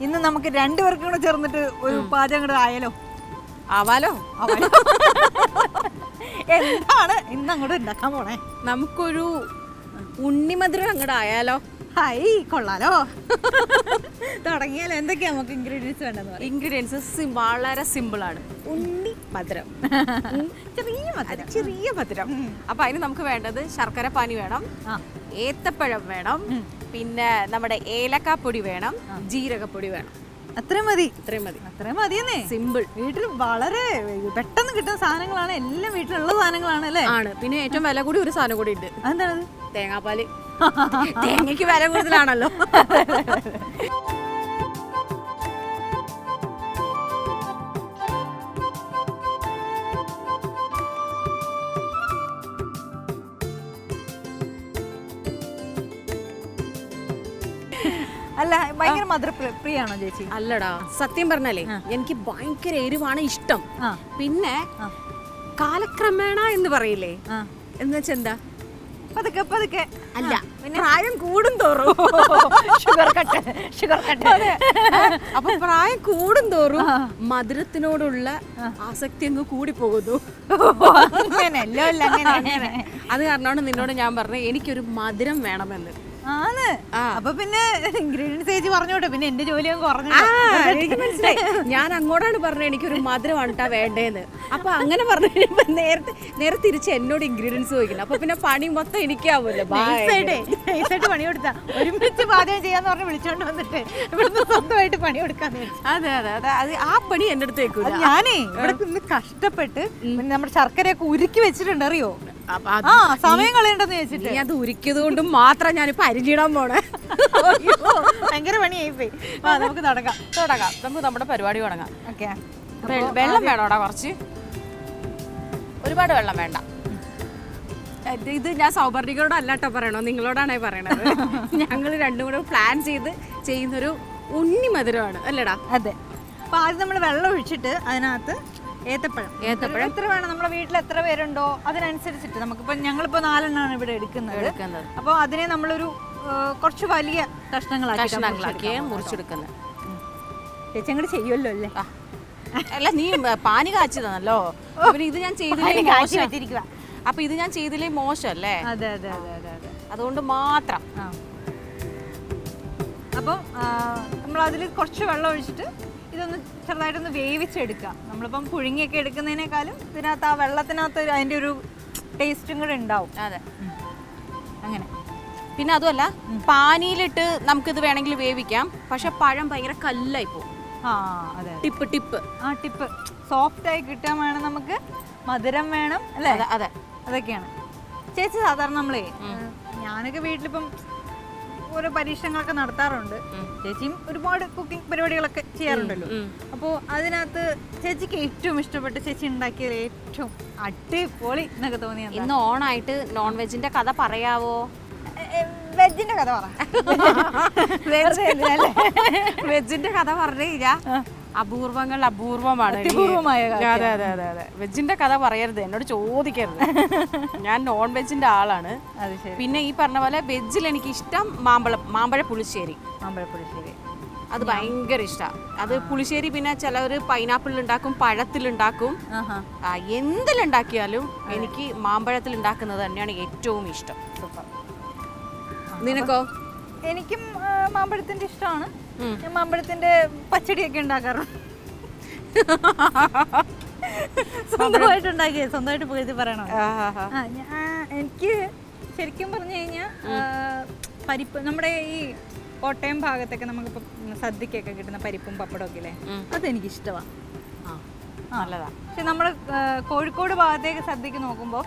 ഇന്ന് നമുക്ക് രണ്ടുപേർക്കും കൂടെ ചേർന്നിട്ട് ഒരു പാചകം കൂടെ ആയാലോ? ആവാലോ. എന്താണ്? ഇന്ന് അങ്ങോട്ട് ഉണ്ടാക്കാൻ പോണേ. നമുക്കൊരു ഉണ്ണിമധുരം അങ്ങോട്ട് ആയാലോ? ഹായ് കൊള്ളാലോ. തുടങ്ങിയാലോ? എന്തൊക്കെയാ നമുക്ക് ഇൻഗ്രീഡിയൻസ് വേണ്ടത് ഇൻഗ്രീഡിയൻസ് വളരെ സിമ്പിൾ ആണ്. ഉണ്ണി മധുരം. ചെറിയ മധുരം. ചെറിയ മധുരം. അപ്പൊ അതിന് നമുക്ക് വേണ്ടത് ശർക്കര പാനി വേണം. ഏത്തപ്പഴം വേണം. പിന്നെ നമ്മുടെ ഏലക്കാപ്പൊടി വേണം ജീരകപ്പൊടി വേണം. അത്രയും മതി. ഇത്രയും മതി. അത്രയും മതിയെന്നേ. സിമ്പിൾ വീട്ടിൽ വളരെ പെട്ടെന്ന് കിട്ടുന്ന സാധനങ്ങളാണ്. എല്ലാം വീട്ടിലുള്ള സാധനങ്ങളാണ് അല്ലേ? ആണ്. പിന്നെ ഏറ്റവും വില കൂടി ഒരു സാധനം കൂടി ഉണ്ട്. എന്താണത് തേങ്ങാപ്പാൽ. തേങ്ങയ്ക്ക് വില കൂടുതലാണല്ലോ. അല്ല ഭയങ്കര മധുര പ്രിയാണോ ചേച്ചി? അല്ലടാ സത്യം പറഞ്ഞാലേ എനിക്ക് ഭയങ്കര എരിവാണ് ഇഷ്ടം. പിന്നെ കാലക്രമേണ എന്ന് പറയില്ലേ? എന്ന് വെച്ചാ എന്താ? പതുക്കെ പതുക്കെ. അല്ല പ്രായം കൂടും തോറും. ഷുഗർ കട്ട് ഷുഗർ കട്ട് അപ്പൊ പ്രായം കൂടും തോറും മധുരത്തിനോടുള്ള ആസക്തി അങ്ങ് കൂടി പോകുന്നു. അത് കാരണമാണ് നിന്നോട് ഞാൻ പറഞ്ഞത് എനിക്കൊരു മധുരം വേണമെന്ന്. ആണ്. അപ്പൊ പിന്നെ ഇൻഗ്രീഡിയൻസ് ചേച്ചി പറഞ്ഞോട്ടെ പിന്നെ എന്റെ ജോലി കുറഞ്ഞു. എനിക്ക് മനസ്സിലായി. ഞാൻ അങ്ങോട്ടാണ് പറഞ്ഞത് എനിക്കൊരു മധുരമാണ് ട്ടാ വേണ്ടേന്ന്. അപ്പൊ അങ്ങനെ പറഞ്ഞു നേരത്തെ നേരെ തിരിച്ച് എന്നോട് ഇൻഗ്രീഡിയൻസ് ചോദിക്കണം അപ്പൊ പിന്നെ പണി മൊത്തം നൈസായിട്ട് പണി കൊടുത്താ. ഒരുമിച്ച് പാചകം ചെയ്യാന്ന് പറഞ്ഞ് വിളിച്ചോണ്ട് വന്നിട്ട് ഇവിടുന്ന് സ്വന്തമായിട്ട് പണി കൊടുക്കാന്ന്. അതെ അതെ അതെ. അത് ആ പണി എന്റെ അടുത്തേക്ക് ഞാനേ ഇവിടെ നിന്ന് കഷ്ടപ്പെട്ട് നമ്മുടെ ശർക്കരയൊക്കെ ഉരുക്കി വെച്ചിട്ടുണ്ട് അറിയോ? ആ സമയം കളയണ്ടെന്ന് വെച്ചിട്ട് ഞാൻ അത് ഉരുക്കിയത് കൊണ്ട് മാത്രം ഞാനിപ്പോ അരിഞ്ഞിടാൻ പോണേ. ഭയങ്കര പണിയായി പോയി ആ നമുക്ക് തുടങ്ങാം തുടങ്ങാം. നമുക്ക് നമ്മുടെ പരിപാടി തുടങ്ങാം. ഓക്കെ. വെള്ളം വേണോടാ കുറച്ച്? ഒരുപാട് വെള്ളം വേണ്ട. ഇത് ഇത് ഞാൻ സൗപർണികരോട് അല്ലാട്ടോ പറയണോ നിങ്ങളോടാണേ പറയണത്. ഞങ്ങൾ രണ്ടും കൂടെ പ്ലാൻ ചെയ്ത് ചെയ്യുന്നൊരു ഉണ്ണി മധുരമാണ്. അല്ലേടാ. അതെ. അപ്പൊ ആദ്യം നമ്മൾ വെള്ളം ഒഴിച്ചിട്ട് അതിനകത്ത് ഏത്തപ്പഴം. ഏത്തപ്പഴം. എത്ര വേണം? നമ്മുടെ വീട്ടിൽ എത്ര പേരുണ്ടോ അതിനനുസരിച്ചിട്ട് നമുക്കിപ്പോ ഞങ്ങളിപ്പോ നാലെണ്ണമാണ് ഇവിടെ എടുക്കുന്നത്. എടുക്കുന്നത്. അപ്പോൾ അതിനെ നമ്മളൊരു കുറച്ച് വലിയ കഷ്ണങ്ങളാക്കി കഷ്ണങ്ങളാക്കി മുറിച്ചെടുക്കുന്നത്. ചേച്ചി അങ്ങോട്ട് ചെയ്യുമല്ലോ അല്ലേ? അല്ല നീ പാനി കാച്ചതാണല്ലോ തന്നല്ലോ പിന്നെ ഇത് ഞാൻ ചെയ്തില്ലേ മോശം? അപ്പൊ ഇത് ഞാൻ ചെയ്തില്ലേ മോശമല്ലേ? അതെ അതെ അതെ അതെ അതെ. അതുകൊണ്ട് മാത്രം. അപ്പൊ നമ്മൾ അതിൽ കുറച്ച് വെള്ളം ഒഴിച്ചിട്ട് ഇതൊന്ന് ചെറുതായിട്ടൊന്ന് വേവിച്ചെടുക്കുക നമ്മളിപ്പം പുഴുങ്ങിയൊക്കെ എടുക്കുന്നതിനേക്കാളും ഇതിനകത്ത് ആ വെള്ളത്തിനകത്ത് അതിന്റെ ഒരു ടേസ്റ്റും കൂടെ ഉണ്ടാവും. അതെ. അങ്ങനെ. പിന്നെ അതുമല്ല പാനിയിലിട്ട് നമുക്കിത് വേണമെങ്കിൽ വേവിക്കാം. പക്ഷെ പഴം ഭയങ്കര കല്ലായി പോകും. ആ അതെ. Tip tip. ആ ടിപ്പ്. സോഫ്റ്റ് ആയി കിട്ടാൻ വേണം നമുക്ക്. മധുരം വേണം അല്ലേ? അതെ അതൊക്കെയാണ്. ചേച്ചി സാധാരണ നമ്മളേ ഞാനൊക്കെ വീട്ടിലിപ്പം ഓരോ പരീക്ഷണങ്ങളൊക്കെ നടത്താറുണ്ട്. ചേച്ചിയും ഒരുപാട് കുക്കിംഗ് പരിപാടികളൊക്കെ ചെയ്യാറുണ്ടല്ലോ. അപ്പോൾ അതിനകത്ത് ചേച്ചിക്ക് ഏറ്റവും ഇഷ്ടപ്പെട്ട ചേച്ചി ഉണ്ടാക്കിയത് ഏറ്റവും അടിപൊളി എന്നൊക്കെ തോന്നിയത് ഇന്ന് ഓണായിട്ട് നോൺ വെജിന്റെ കഥ പറയാവോ? വെജിന്റെ കഥ പറ? വെജിന്റെ കഥ പറഞ്ഞില്ല കഴിഞ്ഞാ അപൂർവങ്ങൾ അപൂർവമാണ്. അത്യപൂർവമായ അതെ അതെ അതെ അതെ. വെജിന്റെ കഥ പറയരുത്. എന്നോട് ചോദിക്കരുത്. ഞാൻ നോൺ വെജിന്റെ ആളാണ്. അത് ശരി. പിന്നെ ഈ പറഞ്ഞ പോലെ വെജിൽ എനിക്ക് ഇഷ്ടം മാമ്പഴ മാമ്പഴ പുളിശ്ശേരി. മാമ്പഴപ്പുളിശ്ശേരി അത് ഭയങ്കര ഇഷ്ടമാണ് അത് പുളിശ്ശേരി പിന്നെ ചിലവർ പൈനാപ്പിളിൽ ഉണ്ടാക്കും പഴത്തിലുണ്ടാക്കും ആഹാ. ആ, എന്തിലുണ്ടാക്കിയാലും എനിക്ക് മാമ്പഴത്തിൽ ഉണ്ടാക്കുന്നത് തന്നെയാണ് ഏറ്റവും ഇഷ്ടം. സൂപ്പർ. നിനക്കോ? എനിക്കും ആ, മാമ്പഴത്തിന്റെ ഇഷ്ടമാണ്. ഞാൻ മാമ്പഴത്തിന്റെ പച്ചടിയൊക്കെ ഉണ്ടാക്കാറുണ്ട്. സ്വന്തമായിട്ട് ഉണ്ടാക്കിയത് സ്വന്തമായിട്ട് പുകഴ്ത്തി പറയണോ എനിക്ക് ശരിക്കും പറഞ്ഞു കഴിഞ്ഞാൽ പരിപ്പ് നമ്മുടെ ഈ കോട്ടയം ഭാഗത്തൊക്കെ നമുക്കിപ്പോൾ സദ്യക്കൊക്കെ കിട്ടുന്ന പരിപ്പും പപ്പടം ഒക്കെ അല്ലേ അതെനിക്ക് ഇഷ്ടമാണ് ആ, നല്ലതാ. പക്ഷെ നമ്മൾ കോഴിക്കോട് ഭാഗത്തേക്ക് സദ്യക്ക് നോക്കുമ്പോൾ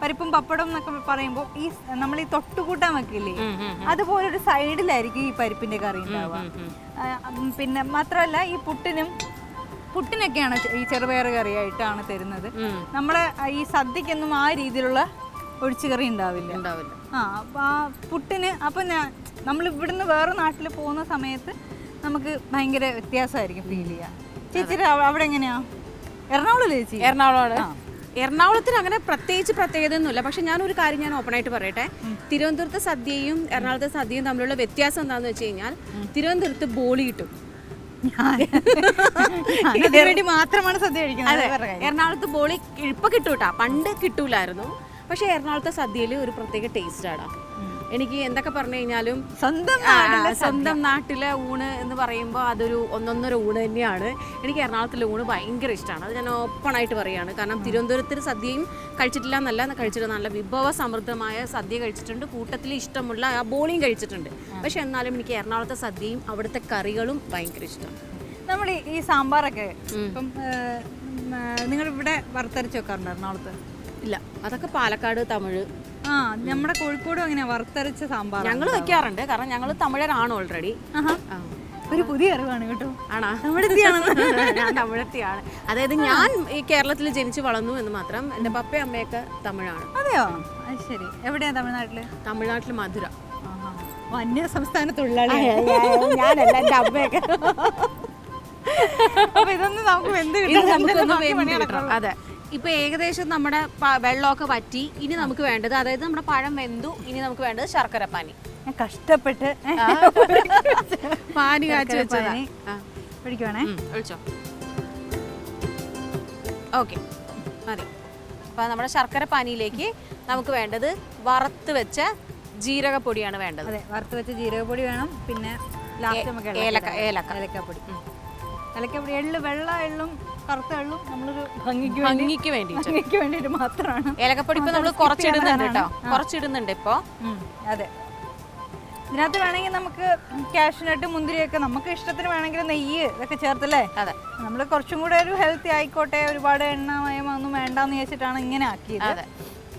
പരിപ്പും പപ്പടം എന്നൊക്കെ പറയുമ്പോൾ ഈ നമ്മൾ ഈ തൊട്ടുകൂട്ടാൻ വെക്കില്ലേ? അതുപോലെ ഒരു സൈഡിലായിരിക്കും ഈ പരിപ്പിന്റെ കറി ഉണ്ടാവുക. പിന്നെ മാത്രമല്ല ഈ പുട്ടിനും പുട്ടിനൊക്കെയാണ് ഈ ചെറുപയർ കറിയായിട്ടാണ് തരുന്നത്. നമ്മളെ ഈ സദ്യക്കൊന്നും ആ രീതിയിലുള്ള ഒഴിച്ചുകറി ഉണ്ടാവില്ല. ഉണ്ടാവില്ല. ആ അപ്പം ആ പുട്ടിന് അപ്പം ഞാൻ നമ്മൾ ഇവിടുന്ന് വേറെ നാട്ടിൽ പോകുന്ന സമയത്ത് നമുക്ക് ഭയങ്കര വ്യത്യാസമായിരിക്കും ഫീൽ ചെയ്യുക ചേച്ചിയുടെ അവിടെ എങ്ങനെയാ? എറണാകുളം ചേച്ചി? എറണാകുളമാണ്. എറണാകുളത്തിന് അങ്ങനെ പ്രത്യേകിച്ച് പ്രത്യേകത ഒന്നുമില്ല പക്ഷെ ഞാൻ ഒരു കാര്യം ഞാൻ ഓപ്പൺ ആയിട്ട് പറയട്ടെ. തിരുവനന്തപുരത്തെ സദ്യയും എറണാകുളത്തെ സദ്യയും തമ്മിലുള്ള വ്യത്യാസം എന്താണെന്ന് വെച്ച് കഴിഞ്ഞാൽ തിരുവനന്തപുരത്ത് ബോളി കിട്ടും. വേണ്ടി മാത്രമാണ് സദ്യ കഴിക്കുന്നത്. എറണാകുളത്ത് ബോളി ഇപ്പൊ കിട്ടൂട്ടാ. പണ്ട് കിട്ടൂലായിരുന്നു. പക്ഷെ എറണാകുളത്തെ സദ്യയിൽ ഒരു പ്രത്യേക ടേസ്റ്റ് ആണ് എനിക്ക് എന്തൊക്കെ പറഞ്ഞു കഴിഞ്ഞാലും സ്വന്തം സ്വന്തം നാട്ടിലെ ഊണ് എന്ന് പറയുമ്പോൾ അതൊരു ഒന്നൊന്നര ഊണ് തന്നെയാണ്. എനിക്ക് എറണാകുളത്തിലെ ഊണ് ഭയങ്കര ഇഷ്ടമാണ്. അത് ഞാൻ ഓപ്പണായിട്ട് പറയുകയാണ് കാരണം തിരുവനന്തപുരത്തിൽ സദ്യയും കഴിച്ചിട്ടില്ല എന്നല്ല കഴിച്ചിട്ട് നല്ല വിഭവ സമൃദ്ധമായ സദ്യ കഴിച്ചിട്ടുണ്ട്. കൂട്ടത്തിൽ ഇഷ്ടമുള്ള ആ ബോളിയും കഴിച്ചിട്ടുണ്ട്. പക്ഷെ എന്നാലും എനിക്ക് എറണാകുളത്തെ സദ്യയും അവിടുത്തെ കറികളും ഭയങ്കര ഇഷ്ടമാണ് നമ്മൾ ഈ- ഈ സാമ്പാറൊക്കെ ഇപ്പം നിങ്ങൾ ഇവിടെ വറുത്തരച്ച് വെക്കാറുണ്ട് എറണാകുളത്ത്? ഇല്ല. അതൊക്കെ പാലക്കാട് തമിഴ് ആ നമ്മുടെ കോഴിക്കോടും അങ്ങനെ വറുത്തരച്ച സാമ്പാർ ഞങ്ങൾ വെക്കാറുണ്ട് കാരണം ഞങ്ങൾ തമിഴരാണ് ഓൾറെഡി ഒരു പുതിയ അറിവാണ് കേട്ടോ. ആണോ? തമിഴത്തിയാണ്. ഞാൻ തമിഴത്തിയാണ്. അതായത് ഞാൻ ഈ കേരളത്തിൽ ജനിച്ചു വളർന്നു എന്ന് മാത്രം എന്റെ പപ്പയും അമ്മയൊക്കെ തമിഴാണ്. അതെയോ? അത് ശരി. എവിടെയാ തമിഴ്നാട്ടിൽ? തമിഴ്നാട്ടിൽ മധുര. അന്യ സംസ്ഥാന തൊഴിലാളി. ഞാനല്ല എന്റെ അമ്മയൊക്കെ. അപ്പൊ ഇതൊന്നും നമുക്ക് എന്ത് കിട്ടും അതെ. ഇപ്പൊ ഏകദേശം നമ്മുടെ വെള്ളമൊക്കെ വറ്റി. ഇനി നമുക്ക് വേണ്ടത് അതായത് നമ്മുടെ പഴം വെന്തു. ഇനി നമുക്ക് വേണ്ടത് ശർക്കര പാനി. കഷ്ടപ്പെട്ട് പാനി കാച്ചു. പിടിക്കുവാണേ. ഒഴിച്ചോ. ഓക്കെ. മതി. അപ്പൊ നമ്മുടെ ശർക്കര പാനിയിലേക്ക് നമുക്ക് വേണ്ടത് വറുത്ത് വെച്ച ജീരകപ്പൊടിയാണ് വേണ്ടത്. അതെ വറുത്ത് വെച്ച ജീരകപ്പൊടി വേണം. പിന്നെ ലാസ്റ്റ് നമുക്ക് ഏലക്ക ഏലക്ക. ഏലക്കപ്പൊടി. ഏലക്കപ്പൊടി എള്ള് വെള്ള എള്ളും കറുത്ത എള്ളും നമ്മളൊരു ഭംഗിക്ക് വേണ്ടി ഭംഗിക്ക് വേണ്ടിയിട്ട് ഭംഗിക്ക് വേണ്ടിയിട്ട് മാത്രമാണ്. ഏലക്കപ്പൊടി ഇപ്പൊ നമ്മൾ കുറച്ചിടുന്നുണ്ട് കേട്ടോ. കുറച്ചിടുന്നുണ്ട് ഇപ്പൊ. അതെ. ഇതിനകത്ത് വേണമെങ്കിൽ നമുക്ക് കാഷ്നട്ട് മുന്തിരിയൊക്കെ നമുക്ക് ഇഷ്ടത്തിന് വേണമെങ്കിൽ നെയ്യ് ഇതൊക്കെ ചേർത്തല്ലേ? അതെ. നമ്മൾ കുറച്ചും കൂടെ ഒരു ഹെൽത്തി ആയിക്കോട്ടെ ഒരുപാട് എണ്ണമയമൊന്നും വേണ്ടാന്ന് ചോദിച്ചിട്ടാണ് ഇങ്ങനെ ആക്കിയത്. അതെ.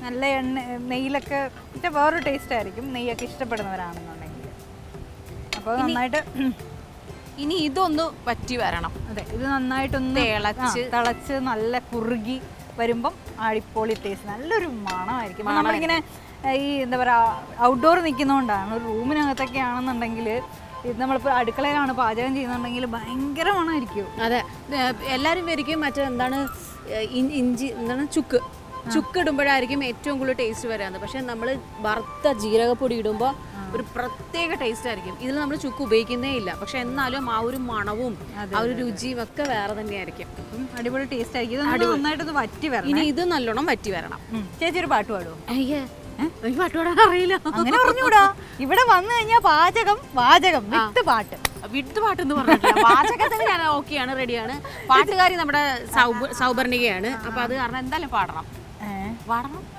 നല്ല എണ്ണ നെയ്യിലൊക്കെ വേറൊരു ടേസ്റ്റ് ആയിരിക്കും. നെയ്യൊക്കെ ഇഷ്ടപ്പെടുന്നവരാണെന്നുണ്ടെങ്കിൽ. അപ്പോൾ നന്നായിട്ട് ഇനി ഇതൊന്ന് പറ്റി വരണം. അതെ ഇത് നന്നായിട്ടൊന്ന് തിളച്ച്. തിളച്ച് നല്ല കുറുകി വരുമ്പം അടിപൊളി ടേസ്റ്റ് നല്ലൊരു മണമായിരിക്കും. നമ്മളിങ്ങനെ ഈ എന്താ പറയുക ഔട്ട്ഡോർ നിൽക്കുന്നതുകൊണ്ടാണ് ഒരു റൂമിനകത്തൊക്കെ ആണെന്നുണ്ടെങ്കിൽ ഇത് നമ്മളിപ്പോൾ അടുക്കളയിലാണ് പാചകം ചെയ്യുന്നുണ്ടെങ്കിൽ ഭയങ്കര മണമായിരിക്കും. അതെ. എല്ലാവരും വരിക്കും മറ്റേ എന്താണ് ഇഞ്ചി എന്താണ് ചുക്ക്. ചുക്ക് ഇടുമ്പോഴായിരിക്കും ഏറ്റവും കൂടുതൽ ടേസ്റ്റ് വരാറ് പക്ഷേ നമ്മൾ വറുത്ത ജീരകപ്പൊടി ഇടുമ്പോൾ ഒരു പ്രത്യേക ടേസ്റ്റ് ആയിരിക്കും. ഇതിൽ നമ്മൾ ചുക്ക് ഉപയോഗിക്കുന്നേ ഇല്ല. പക്ഷെ എന്നാലും ആ ഒരു മണവും ആ ഒരു രുചിയും ഒക്കെ വേറെ തന്നെയായിരിക്കും. അടിപൊളി ടേസ്റ്റ് ആയിരിക്കും. ഇത് നമ്മൾ നന്നായിട്ടൊന്ന് വറ്റി വരണം. ഇനി ഇത് നല്ലോണം വറ്റി വരണം. ചേച്ചി ഒരു പാട്ട് പാടുമോ അയ്യേ എനിക്ക് അറിയില്ല. അങ്ങനെ പറഞ്ഞുകൂടാ. ഇവിടെ വന്നു കഴിഞ്ഞാൽ പാചകം പാചകം വിട്ട് പാട്ട്. വിട്ട് പാട്ടെന്ന് പറഞ്ഞിട്ടില്ല. പാചകത്തിന് ഞാൻ ഓക്കെയാണ് റെഡിയാണ്. പാട്ടുകാരി നമ്മുടെ സൗബ- സൗപർണികയാണ്. അപ്പൊ അത് കാരണം എന്തായാലും പാടണം? പാടണം.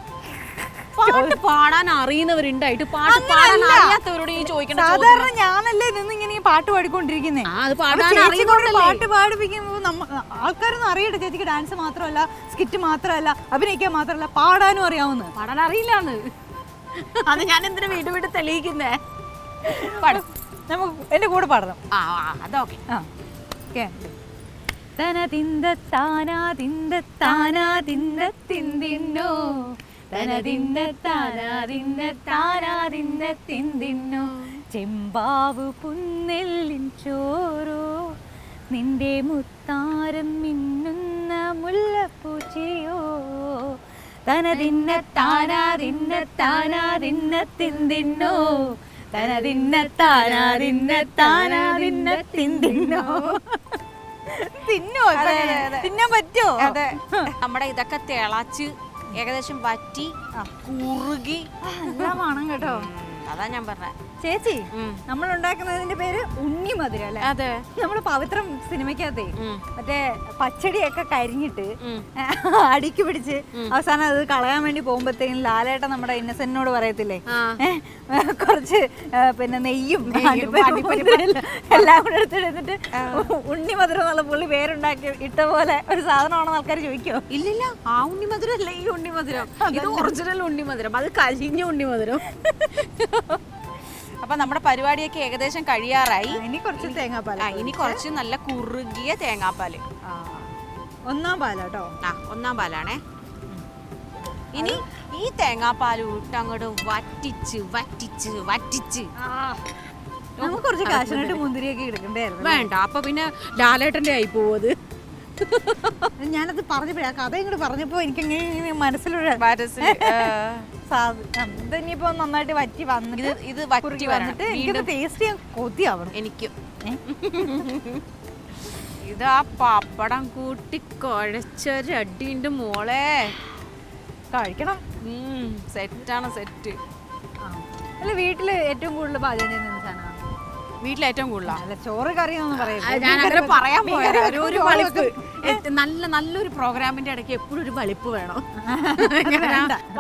പാട്ട് പാടാൻ അറിയുന്നവരുണ്ടായിട്ട് പാട്ട് പാടാൻ അറിയാത്തവരോട് ഈ ചോദിക്കണം സാധാരണ ഞാനല്ലേ നിന്ന് ഇങ്ങനെ ഈ പാട്ട് പാടിക്കൊണ്ടിരിക്കുന്നേ? പാട്ട് പാടിപ്പിക്കുമ്പോൾ ആൾക്കാരൊന്നും അറിയട്ടെ ചേച്ചിക്ക് ഡാൻസ് മാത്രമല്ല സ്കിറ്റ് മാത്രമല്ല അഭിനയിക്കാൻ മാത്രമല്ല പാടാനും അറിയാവുന്ന. പാടാൻ അറിയില്ലാന്ന്. അത് ഞാൻ എന്തിനു വീട് വീട് തെളിയിക്കുന്നേ? പാടും. നമുക്ക് എന്റെ കൂടെ പാടണം. ആ ആ, അതൊക്കെ. ആ ഓക്കെ. തന തിന്ത താനാ തിന്ത താനാ തിന്ത തിന്തിന്നോ. തന തിന്ത താനാ തിന്ത താനാ തിന്ത തിന്തിന്നോ ചെമ്പാവ് പുന്നെല്ലിൻ ചോറോ നിന്റെ മുത്താരം മിന്നുന്ന മുല്ലപ്പൂച്ചിയോ തനതിന്ന താനാതിന്ന താനാതിന്ന താനാ തിന്ന തിന്നാൻ പറ്റുമോ അതെ. നമ്മുടെ ഇതൊക്കെ തിളച്ച് ഏകദേശം വറ്റി കുറുകി. നല്ല മണം കേട്ടോ. അതാ ഞാൻ പറഞ്ഞത് ചേച്ചി നമ്മൾ ഉണ്ടാക്കുന്നതിന്റെ പേര് ഉണ്ണി മധുര അല്ലെ? അതെ. നമ്മൾ പവിത്രം സിനിമയ്ക്കകത്തെ. മറ്റേ പച്ചടിയൊക്കെ കരിഞ്ഞിട്ട് അടിക്കു പിടിച്ച് അവസാനം അത് കളയാൻ വേണ്ടി പോകുമ്പോഴത്തേക്കും ലാലേട്ടൻ നമ്മുടെ ഇന്നസെന്റിനോട് പറയത്തില്ലേ. കുറച്ച് പിന്നെ നെയ്യും എല്ലാം- കൂടെ എടുത്തിട്ട് ഉണ്ണി മധുരം എന്നുള്ള പുള്ളി പേരുണ്ടാക്കി ഇട്ട പോലെ ഒരു സാധനമാണെന്ന് ആൾക്കാർ ചോദിക്കോ? ഇല്ലില്ല ആ ഉണ്ണി മധുരം അല്ല ഈ ഉണ്ണിമധുരം. ഇത് ഒറിജിനൽ ഉണ്ണി മധുരം അത് കരിഞ്ഞ ഉണ്ണിമധുരം. അപ്പൊ നമ്മുടെ പരിപാടിയൊക്കെ ഏകദേശം കഴിയാറായി. ഇനി കുറച്ച് തേങ്ങാപ്പാൽ ഇനി കുറച്ച് നല്ല കുറുകിയ തേങ്ങാപ്പാൽ. ഒന്നാം പാലാട്ടോ ആ ഒന്നാം പാലാണേ. ഇനി ഈ തേങ്ങാപ്പാൽ ഇട്ടങ്ങോട്ട് വറ്റിച്ച് വറ്റിച്ച് വറ്റിച്ച്. നമുക്ക് കുറച്ച് കാശിനായിട്ട് മുന്തിരിയൊക്കെ എടുക്കണ്ടായിരുന്നു വേണ്ട അപ്പൊ പിന്നെ ഡാലേട്ടന്റെ ആയി പോവും അത്. ഞാനത് പറഞ്ഞപ്പോഴേ കഥ ഇങ്ങോട്ട് പറഞ്ഞപ്പോ എനിക്ക് ഇങ്ങനെ മനസ്സിലൊരു ഇതിനിപ്പോ നന്നായിട്ട് വറ്റി വന്നിട്ട് ഇത് ഇത് വറ്റി വന്നിട്ട് എനിക്കത് ടേസ്റ്റ് ചെയ്യാൻ കൊതിയാവണം. എനിക്ക്. ആ പപ്പടം കൂട്ടി കുഴച്ചൊരടിന്റെ മോളെ. കഴിക്കണം. സെറ്റാണ് സെറ്റ്. അല്ല വീട്ടിൽ ഏറ്റവും കൂടുതൽ പാചകം ചെയ്യുന്ന സാധനമാണ്? വീട്ടിൽ ഏറ്റവും കൂടുതലാണ് ചോറ് കറി അങ്ങനെ പറയാൻ പോയത്. ഒരു ഒരു വളിപ്പ് നല്ല നല്ലൊരു പ്രോഗ്രാമിന്റെ ഇടയ്ക്ക് എപ്പോഴും ഒരു വളിപ്പ് വേണം.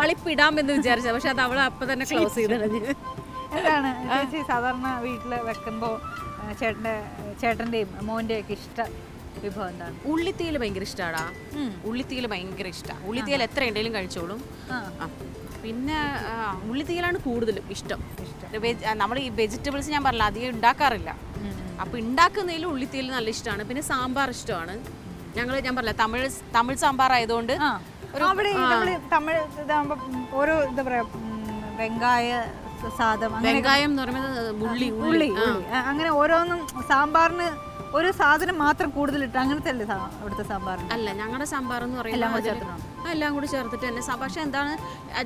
വളിപ്പ് ഇടാമെന്ന് വിചാരിച്ച പക്ഷെ അത് അവൾ അപ്പൊ തന്നെ ക്ലോസ് ചെയ്ത് എന്താണ്? ചേച്ചി സാധാരണ വീട്ടിൽ വെക്കുമ്പോ ചേട്ടന്റെ ചേട്ടന്റെയും മോന്റെയും ഒക്കെ ഇഷ്ട വിഭവം എന്താണ്? ഉള്ളിത്തീയിൽ ഭയങ്കര ഇഷ്ടമാടാ ഉള്ളിത്തീൽ ഉള്ളിത്തീയിൽ ഭയങ്കര ഇഷ്ടമാണ് ഉള്ളിത്തീയിൽ എത്ര ഉണ്ടെങ്കിലും കഴിച്ചോളും. പിന്നെ ഉള്ളിത്തീയിലാണ് കൂടുതലും ഇഷ്ടം. നമ്മൾ ഈ വെജിറ്റബിൾസ് ഞാൻ പറഞ്ഞില്ല അധികം ഉണ്ടാക്കാറില്ല. അപ്പോൾ ഉണ്ടാക്കുന്നതിൽ ഉള്ളിത്തീയൽ നല്ല ഇഷ്ടമാണ്. പിന്നെ സാമ്പാർ ഇഷ്ടമാണ്. ഞങ്ങൾ ഞാൻ പറഞ്ഞില്ല തമിഴ് തമിഴ് സാമ്പാർ ആയതുകൊണ്ട് അവിടെ തമിഴ് ഓരോ എന്താ പറയാ വെങ്കായ സാദം വെങ്കായം എന്ന് പറയുന്നത് ഉള്ളി ഉള്ളി. ഉള്ളി. ഉള്ളി. അങ്ങനെ ഓരോന്നും സാമ്പാറിന് ഒരു സാധനം മാത്രം കൂടുതലിട്ട് അങ്ങനത്തെ അല്ലേ സാ- അവിടുത്തെ സാമ്പാർ അല്ല ഞങ്ങളുടെ സാമ്പാർ എന്ന് എല്ലാം കൂടി പറയുന്നത് അതിൽ എല്ലാം കൂടി ചേർത്തിട്ട് തന്നെ സാ- പക്ഷെ എന്താണ്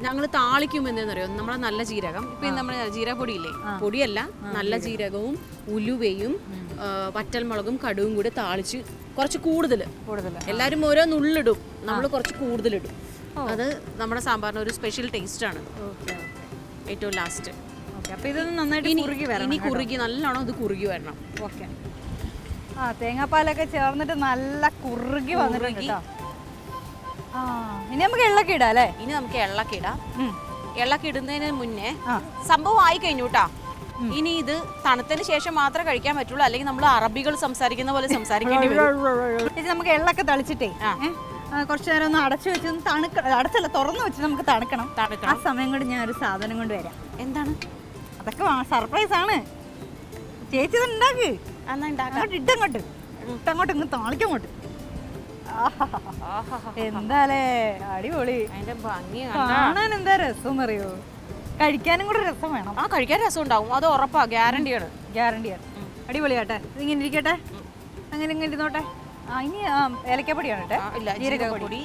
ഞങ്ങൾ താളിക്കും എന്തെന്നറിയോ? നമ്മളെ നല്ല ജീരകം. ഇപ്പൊ നമ്മുടെ ജീരകപ്പൊടി ഇല്ലേ പൊടിയല്ല നല്ല ജീരകവും ഉലുവയും ആ, വറ്റൽമുളകും കടുവും കൂടി താളിച്ച് കുറച്ച് കൂടുതൽ കൂടുതൽ എല്ലാവരും ഓരോ നുള്ളിടും. നമ്മൾ കുറച്ച് കൂടുതലിടും. അത് നമ്മുടെ സാമ്പാറിന് ഒരു സ്പെഷ്യൽ ടേസ്റ്റ് ആണ്. ഓക്കെ ഏറ്റവും ലാസ്റ്റ് ഓക്കെ അപ്പൊ ഇതൊന്ന് നന്നായിട്ട് കുറുകി വരണം ഇനി കുറുകി നല്ലോണം അത് കുറുകി വരണം. ഓക്കെ. ആ തേങ്ങാപ്പാലൊക്കെ ചേർന്നിട്ട് നല്ല കുറുകി വന്നിട്ടുണ്ട് കേട്ടോ ആ ഇനി നമുക്ക് എള്ളൊക്കെ ഇടാം അല്ലേ? ഇനി നമുക്ക് എള്ളൊക്കെ ഇടാം. ഉം. എള്ളൊക്കെ ഇടുന്നതിന് മുന്നേ ആ. സംഭവം ആയി കഴിഞ്ഞു കേട്ടാ ഇനി ഇത് തണുത്തതിന് ശേഷം മാത്രമേ കഴിക്കാൻ പറ്റുള്ളൂ. അല്ലെങ്കിൽ നമ്മൾ അറബികൾ സംസാരിക്കുന്ന പോലെ സംസാരിക്കേണ്ടി വരും. ചേച്ചി നമുക്ക് എള്ളൊക്കെ തളിച്ചിട്ടേ. ആ. ഏ, ആ, കുറച്ച് നേരം ഒന്ന് അടച്ചു വെച്ച് ഒന്ന് തണുക്ക അടച്ചല്ല തുറന്നു വെച്ച് നമുക്ക് തണുക്കണം. ആ തണുക്കണം സമയം കൊണ്ട് ഞാൻ ഒരു സാധനം കൊണ്ട് വരാം. എന്താണ്? അതൊക്കെ സർപ്രൈസ് ആണ് ചേച്ചി ഇത് ഉണ്ടാക്കാം അങ്ങോട്ട് ഇട്ടങ്ങോട്ട് ഇട്ടങ്ങോട്ട് ഇങ്ങ് താളിക്കങ്ങോട്ട് എന്താലേ? അടിപൊളി. അതിന്റെ ഭംഗി കാണാൻ എന്താ രസം അറിയോ? കഴിക്കാനും കൂടെ രസം വേണം. ആ കഴിക്കാൻ രസം ഉണ്ടാവും. അത് ഉറപ്പാ ഗ്യാരണ്ടിയാണ് ഗ്യാരണ്ടിയാണ് അടിപൊളിയാട്ടെ ഇങ്ങനെ ഇരിക്കട്ടെ? അങ്ങനെ ഇങ്ങനെ ഇരുന്നോട്ടെ? ആ ഇനി ഏലക്കപ്പൊടിയാണ് കേട്ടെ? ഇല്ല ജീരകപ്പൊടി.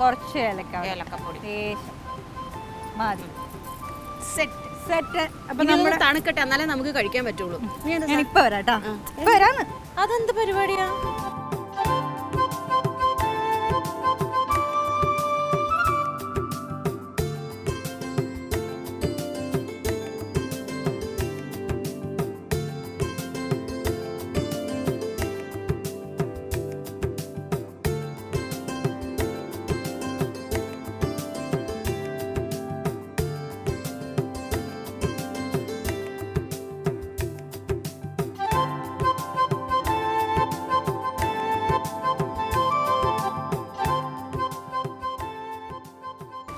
കുറച്ച് ഏലക്ക. ഏലക്കപ്പൊടി. മതി. സെറ്റ് സെറ്റ് അപ്പൊ നമ്മൾ തണുക്കട്ടെ എന്നാലേ നമുക്ക് കഴിക്കാൻ പറ്റുള്ളൂ. ഞാൻ ഇപ്പൊ വരാട്ടാ ഇപ്പൊ വരാന്ന്. അതെന്ത് പരിപാടിയാ?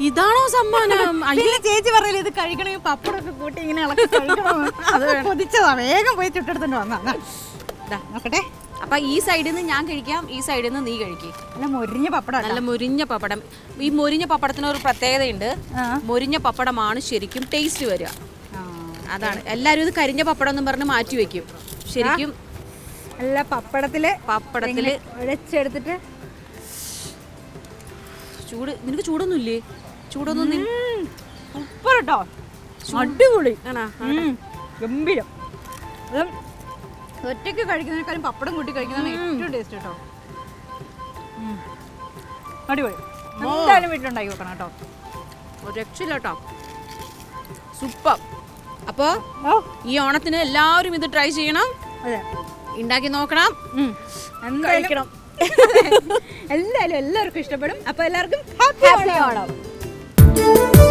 ഇതാണോ സമ്മാനം? പിന്നെ ചേച്ചി പറയില്ല ഇത് കഴിക്കണമെങ്കിൽ പപ്പടമൊക്കെ കൂട്ടി ഇങ്ങനെ ഇളക്കി കൊതിച്ചതാ വേഗം പോയി ചുട്ടെടുത്തോണ്ട് വന്നാ നോക്കട്ടെ. അപ്പൊ ഈ സൈഡിൽ നിന്ന് ഞാൻ കഴിക്കാം ഈ സൈഡിൽ നിന്ന് നീ കഴിക്കേ. നല്ല മുരിഞ്ഞ പപ്പടം നല്ല മുരിഞ്ഞ പപ്പടം. ഈ മുരിഞ്ഞ പപ്പടത്തിന് ഒരു പ്രത്യേകതയുണ്ട്. മുരിഞ്ഞ പപ്പടമാണ് ശരിക്കും ടേസ്റ്റ് വരിക. അതാണ്. എല്ലാവരും ഇത് കരിഞ്ഞ പപ്പടം എന്ന് പറഞ്ഞ് മാറ്റി വെക്കും. ശരിക്കും നല്ല പപ്പടത്തിൽ പപ്പടത്തിൽ ഉഴച്ചെടുത്തിട്ട് ചൂട്. നിനക്ക് ചൂടൊന്നുമില്ലേ? ചൂടൊന്നും സൂപ്പർ കേട്ടോ അടിപൊളി. ഗംഭീരം. അതും ഒറ്റയ്ക്ക് കഴിക്കുന്നതിനേക്കാളും പപ്പടം കൂട്ടി കഴിക്കുന്നതാണ് ഏറ്റവും ടേസ്റ്റ് കേട്ടോ. അടിപൊളി. എന്തായാലും വീട്ടിലുണ്ടാക്കി വെക്കണം കേട്ടോ രക്ഷയില്ല കേട്ടോ സൂപ്പർ. അപ്പോൾ ഈ ഓണത്തിന് എല്ലാവരും ഇത് ട്രൈ ചെയ്യണം. അതെ. ഉണ്ടാക്കി നോക്കണം. എന്തായിരിക്കണം എന്തായാലും എല്ലാവർക്കും ഇഷ്ടപ്പെടും. അപ്പൊ എല്ലാവർക്കും ഹാപ്പി ഓണം. thank you